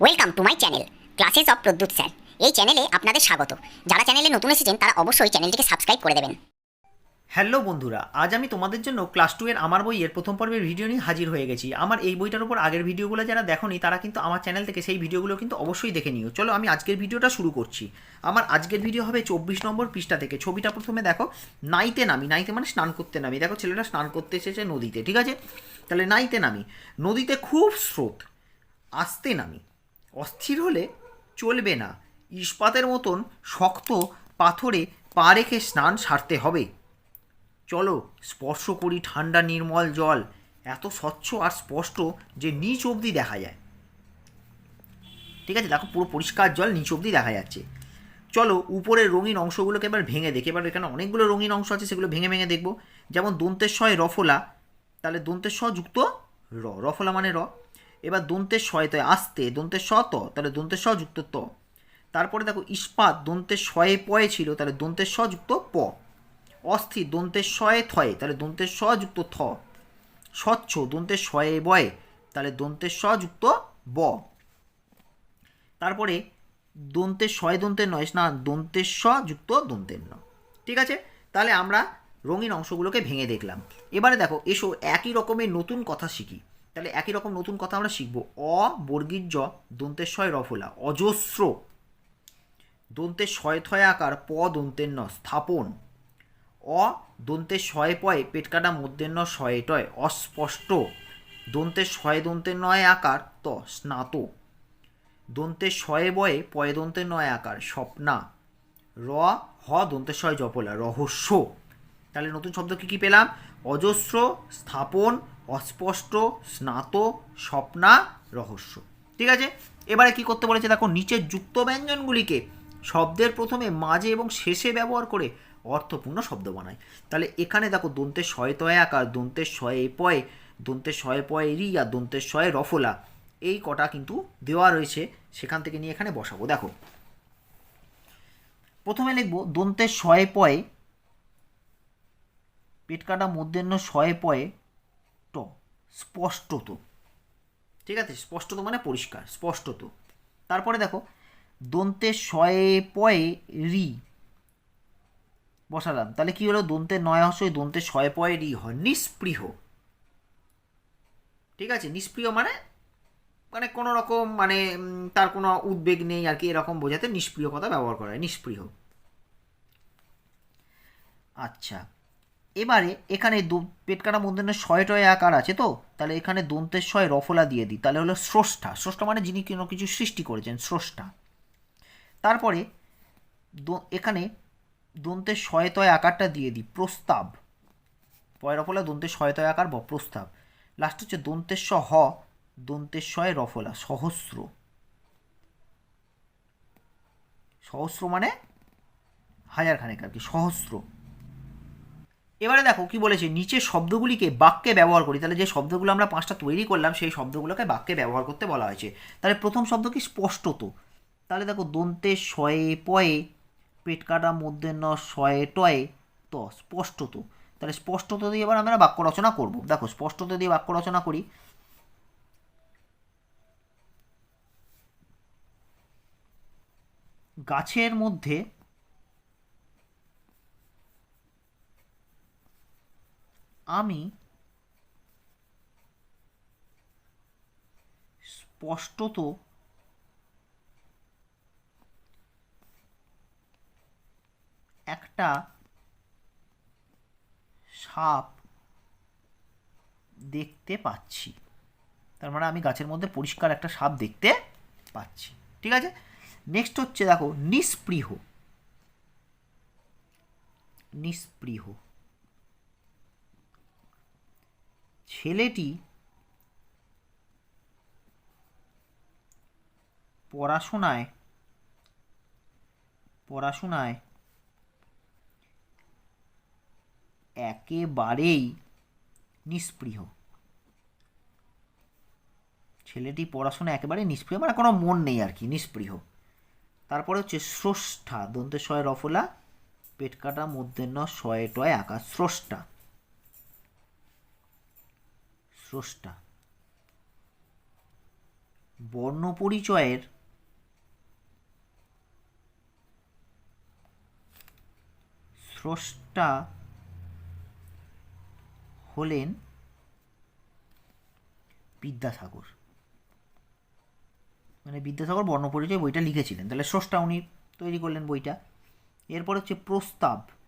Welcome to my channel classes of Pradyut sir এই চ্যানেলে আপনাদের স্বাগত। যারা চ্যানেলে নতুন এসেছেন, তারা অবশ্যই চ্যানেলটিকে সাবস্ক্রাইব করে দেবেন। হ্যালো বন্ধুরা, আজ আমি তোমাদের জন্য ক্লাস টু এর আমার বইয়ের প্রথম পর্বের ভিডিও নিয়ে হাজির হয়ে গেছি। আমার এই বইটার উপর আগের ভিডিওগুলো যারা দেখোনি, তারা কিন্তু আমার চ্যানেল থেকে সেই ভিডিওগুলো কিন্তু অবশ্যই দেখে নিও। চলো আমি আজকের ভিডিওটা শুরু করছি। আমার আজকের ভিডিও হবে চব্বিশ নম্বর পৃষ্ঠা থেকে। ছবিটা প্রথমে দেখো, নাইতে নামি। নাইতে মানে স্নান করতে নামি। দেখো ছেলেটা স্নান করতে এসেছে নদীতে, ঠিক আছে? তাহলে নাইতে নামি। নদীতে খুব স্রোত, আসতে নামি। অস্থির হলে চলবে না। ইস্পাতের মতন শক্ত পাথরে পা রেখে স্নান সারতে হবে। চলো, স্পর্শ করি ঠান্ডা নির্মল জল। এত স্বচ্ছ আর স্পষ্ট যে নিচ অবধি দেখা যায়। ঠিক আছে, দেখো পুরো পরিষ্কার জল নিচ অবধি দেখা যাচ্ছে। চলো, উপরের রঙিন অংশগুলোকে এবার ভেঙে দেখি। এবার এখানে অনেকগুলো রঙিন অংশ আছে, সেগুলো ভেঙে ভেঙে দেখব। যেমন দন্তের শয় রফলা, তাহলে দন্তের স যুক্ত র। রফলা মানে র। এবার দন্তের শয় তয় আসতে দন্তের ত তাহলে দন্তের যুক্ত ত। তারপরে দেখো ইস্পাত দন্তের শয়ে পয়ে ছিল, তাহলে দন্তের যুক্ত প। অস্থির দন্তের শয়ে থয়ে, তাহলে দন্তের যুক্ত থ। স্বচ্ছ দন্তের শয়ে বয়ে, তাহলে দন্তের যুক্ত ব। তারপরে দন্তের শয় দন্তের নয়, না দন্তের স যুক্ত দন্তের ন। ঠিক আছে? তাহলে আমরা রঙিন অংশগুলোকে ভেঙে দেখলাম। এবারে দেখো, এসো একই রকমের নতুন কথা শিখি। তাহলে একই রকম নতুন কথা আমরা শিখব। অ, বর্গীর দন্তের শয় রফলা অজস্র। দন্তের শয় থয় আকার, প, দন্তের ন স্থাপন। অ, দন্তের শয়ে পয়ে, পেট কাটা মধ্যের ন শয়ে টয়। অস্পষ্ট। দন্তের শয়ে দন্তের নয় আকার, ত, স্নাত। দন্তের শয়ে বয়ে, পয়ে, দন্তের নয় আকার, স্বপ্না। র, হ, দন্তের শয় জপলা রহস্য। তাহলে নতুন শব্দ কী কী পেলাম? অজস্র, স্থাপন অস্পষ্ট, স্নাত, স্বপ্না, রহস্য। ঠিক আছে? এবারে কি করতে বলেছে? দেখো, নিচের যুক্ত ব্যঞ্জনগুলিকে শব্দের প্রথমে, মাঝে এবং শেষে ব্যবহার করে অর্থপূর্ণ শব্দ বানায়। তাহলে এখানে দেখো দন্তের শয়ে তয় আকার দন্তের শয়ে পয়ে দন্তের শয়ে পয়ে রি আর দন্তের শয়ে রফলা। এই কটা কিন্তু দেওয়া রয়েছে, সেখান থেকে নিয়ে এখানে বসাবো। দেখো, প্রথমে লিখব দন্তের শয়ে পয়ে পেট কাটা মধ্যাহ্ন শয়ে পয়ে স্পষ্টত। ঠিক আছে? স্পষ্টত মানে পরিষ্কার, স্পষ্টত। তারপরে দেখো দন্তের শয়ে পয়ে রি। বসালাম। তাহলে কি হলো? দন্তের নয় হর্ষই দন্তের শয়ে পয়ে রি হয়। নিষ্পৃহ ঠিক আছে? নিষ্প্রিয় মানে মানে কোনো রকম মানে তার কোনো উদ্বেগ নেই আর কি, এরকম বোঝাতে নিষ্প্রিয় কথা ব্যবহার করা হয়। নিষ্প্রিয়। আচ্ছা। এবারে এখানে দু- পেট কাটা মধ্যে শয় টয় আকার আছে তো? তাহলে এখানে দন্তের শয় রফলা দিয়ে দিই। তাহলে হলো স্রষ্টা। স্রষ্টা মানে যিনি কোনো কিছু সৃষ্টি করেছেন, স্রষ্টা। তারপরে এখানে দন্তের শয়তয় আকারটা দিয়ে দিই। প্রস্তাব। পয় রফলা, দন্তের শয়তয় আকার ব প্রস্তাব। লাস্ট হচ্ছে দন্তের স হ। দন্তের শয় রফলা, সহস্র। সহস্র মানে হাজার খানেক আর কি, সহস্র। এবারে দেখো কি বলেছে নিচের শব্দগুলিকে বাক্যে ব্যবহার করি। তাহলে যে শব্দগুলো আমরা পাঁচটা তৈরি করলাম, সেই শব্দগুলোকে বাক্যে ব্যবহার করতে বলা হয়েছে। তাহলে প্রথম শব্দ কি? স্পষ্টত তাহলে দেখো, দন্তে শয়ে পয়ে, পেট কাটা মধ্যে ন শয়ে টয়ে, ত স্পষ্টত তাহলে স্পষ্টত দিয়ে এবার আমরা বাক্য রচনা করব। দেখো, স্পষ্টত দিয়ে বাক্য রচনা করি। গাছের মধ্যে আমি স্পষ্টত একটা সাপ দেখতে পাচ্ছি। তার মানে আমি গাছের মধ্যে পরিষ্কার একটা সাপ দেখতে পাচ্ছি। ঠিক আছে? নেক্সট হচ্ছে দেখো নিস্পৃহ নিস্পৃহ ছেলেটি পড়াশোনায় পড়াশোনায় একেবারেই নিষ্পৃহ ছেলেটি পড়াশোনা একেবারে নিষ্পৃহ মানে কোনো মন নেই আর কি নিষ্পৃহ তারপরে হচ্ছে স্রষ্টা দন্তের শয় রফলা পেট কাটা মধ্যেন্ন শয়ে টয় আকাশ স্রষ্টা। স্রষ্টা। বর্ণপরিচয়ের স্রষ্টা হলেন বিদ্যাসাগর। মানে বিদ্যাসাগর বর্ণপরিচয় বইটা লিখেছিলেন। তাহলে স্রষ্টা উনি তৈরি করলেন বইটা। এরপর হচ্ছে প্রস্তাব।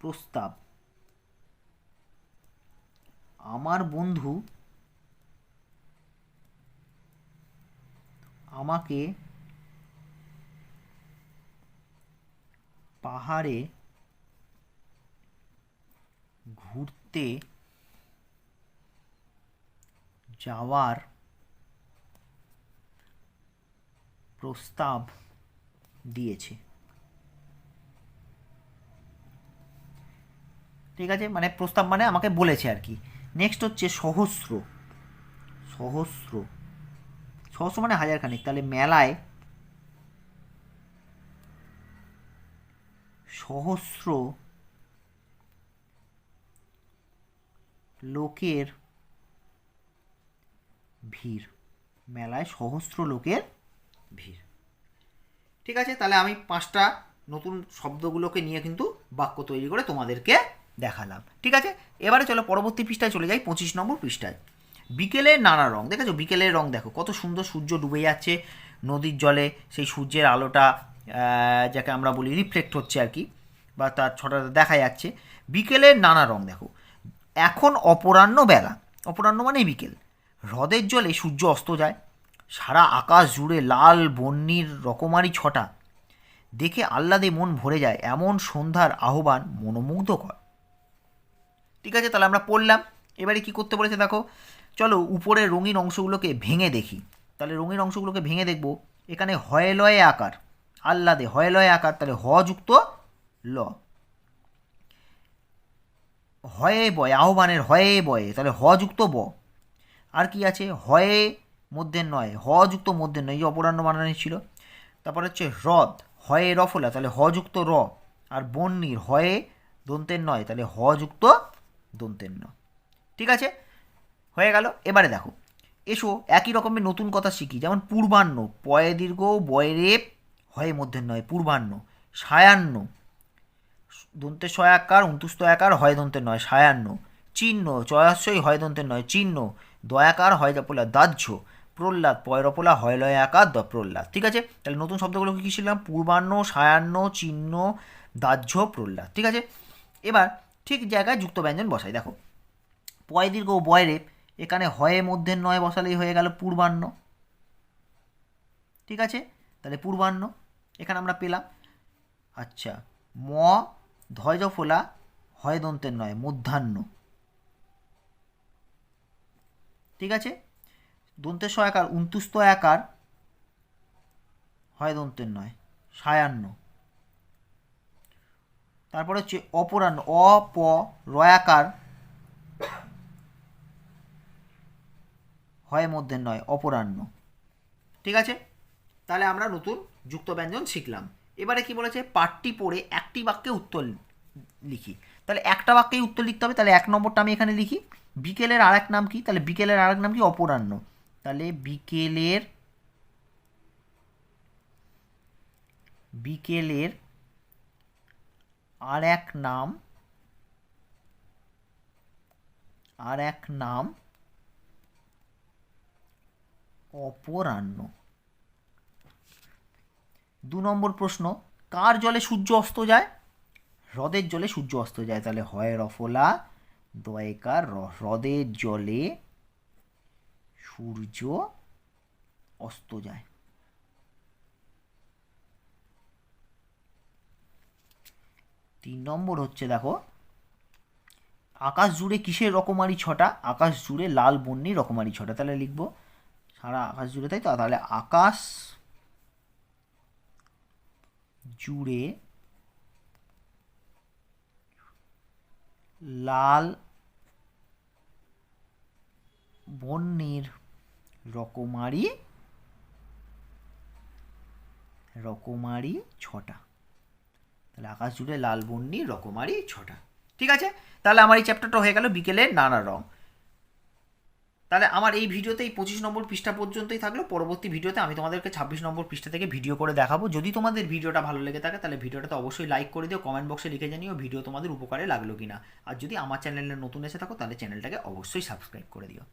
প্রস্তাব। আমার বন্ধু আমাকে পাহাড়ে ঘুরতে যাওয়ার প্রস্তাব দিয়েছে। ঠিক আছে? মানে প্রস্তাব মানে আমাকে বলেছে আর কি। নেক্সট হচ্ছে সহস্র। সহস্র। সহস্র মানে হাজার খানিক তাহলে মেলায় সহস্র লোকের ভিড়। মেলায় সহস্র লোকের ভিড়। ঠিক আছে? তাহলে আমি পাঁচটা নতুন শব্দগুলোকে নিয়ে কিন্তু বাক্য তৈরি করে তোমাদেরকে দেখালাম। ঠিক আছে? এবারে চলো পরবর্তী পৃষ্ঠায় চলে যাই, পঁচিশ নম্বর পৃষ্ঠায়। বিকেলের নানা রং, দেখেছ? বিকেলের রং দেখো, কত সুন্দর সূর্য ডুবে যাচ্ছে নদীর জলে, সেই সূর্যের আলোটা যাকে আমরা বলি রিফ্লেক্ট হচ্ছে আর কি, বা তার ছটাতে দেখা যাচ্ছে। বিকেলের নানা রং দেখো, এখন অপরাহ্ন বেলা, অপরাহ্ন মানে বিকেল। হ্রদের জলে সূর্য অস্ত যায়, সারা আকাশ জুড়ে লাল বন্যির রকমারি ছটা। দেখে আহ্লাদে মন ভরে যায়, এমন সন্ধ্যার আহ্বান মনোমুগ্ধকর। ঠিক আছে, তাহলে আমরা পড়লাম। এবারে কি করতে বলেছে দেখো, চলো উপরে রঙিন অংশগুলোকে ভেঙে দেখি। তাহলে রঙিন অংশগুলোকে ভেঙে দেখব। এখানে হয়ে লয়ে আকার, আহ্লাদে হয়ে লয়ে আকার, তাহলে হ যুক্ত ল। হয়ে বয়, আহ্বানের হয়ে বয়ে, তাহলে হ যুক্ত ব। আর কি আছে? হয়ে মধ্যে নয়, হ যুক্ত মধ্যের নয়, এই অপরাহ্ন বানানি ছিল। তারপর হচ্ছে হ্রদ, হয়ে রফলা, তাহলে হ যুক্ত র। আর বন্যির হয়ে দন্তের নয়, তাহলে হ যুক্ত দন্তের ন ঠিক আছে? হয়ে গেল। এবারে দেখো। এসো, একই রকমের নতুন কথা শিখি। যেমন পূর্বাহ্ন, পয়ে দীর্ঘ বয়রে হয়ে মধ্যে নয়, পূর্বাহ্ন, সায়াহ্ন। দন্তের সয়াকার অন্তুস্ত আকার হয় দন্তের নয় সায়ান্ন চিহ্ন চয়াশয় হয় দন্তের নয়, চিহ্ন। দয়াকার, হয় জাপলা দাহ্য। প্রহ্লাদ পয়রপলা হয় লয় আকার প্রহ্লাদ। ঠিক আছে? তাহলে নতুন শব্দগুলো কী শিখলাম? পূর্বাহ্ন সায়ান্ন চিহ্ন, দাহ্য, প্রহ্লাদ। ঠিক আছে? এবার ঠিক জায়গায় যুক্ত ব্যঞ্জন বসাই, দেখো। পয় দীর্ঘ বয়রে এখানে হয়ে, মধ্যে নয় বসালেই হয়ে গেল পূর্বাহ্ন। ঠিক আছে? তাহলে পূর্বাহ্ন, এখানে আমরা পেলাম। আচ্ছা ম ধয় ফোলা, হয় দন্তের নয়, মধ্যাহ্ন। ঠিক আছে? দন্তের সয়াকার উন্তুস্ত আকার হয় দন্তের নয়, সায়াহ্ন। তারপর হচ্ছে অপরাহ্ন, অ, প রয়াকার হয় মধ্যে নয়, অপরাহ্ন। ঠিক আছে? তাহলে আমরা নতুন যুক্ত ব্যঞ্জন শিখলাম। এবারে কি বলেছে? পাঠটি পড়ে একটি বাক্যে উত্তর লিখি। তাহলে একটা বাক্যেই উত্তর লিখতে হবে, তাহলে এক নম্বরটা আমি এখানে লিখি। বিকেলের আরেক নাম কি? তাহলে বিকেলের আরেক নাম কি? অপরাহ্ন। তাহলে বিকেলের বিকেলের আর এক নাম, আর এক নাম অপরাহ্ন। দু নম্বর প্রশ্ন, কার জলে সূর্য অস্ত যায়? হ্রদের জলে সূর্য অস্ত যায়, তাহলে হয় রফলা দয়কার হ্রদের জলে সূর্য অস্ত যায়। তিন নম্বর হচ্ছে, দেখো আকাশ জুড়ে কিসের রকমারি ছটা? আকাশ জুড়ে লাল বন্যি রকমারি ছটা। তাহলে লিখব, সারা আকাশ জুড়ে তাই তো? তাহলে আকাশ জুড়ে লাল বন্যের রকমারি রকমারি ছটা। তাহলে আকাশ জুড়ে লাল বন্যি রকমারি, ছটা। ঠিক আছে? তাহলে আমার এই চ্যাপ্টারটা হয়ে গেল বিকেলে নানা রং। তাহলে আমার এই ভিডিওতে এই পঁচিশ নম্বর পৃষ্ঠা পর্যন্তই থাকল। পরবর্তী ভিডিওতে আমি তোমাদেরকে ছাব্বিশ নম্বর পৃষ্ঠা থেকে ভিডিও করে দেখাবো। যদি তোমাদের ভিডিওটা ভালো লেগে থাকে, তাহলে ভিডিওটাতে অবশ্যই লাইক করে দিও কমেন্ট বক্সে লিখে জানিও ভিডিও তোমাদের উপকারে লাগল কিনা। আর যদি আমার চ্যানেলে নতুন এসে থাকো, তাহলে চ্যানেলটাকে অবশ্যই সাবস্ক্রাইব করে দিও।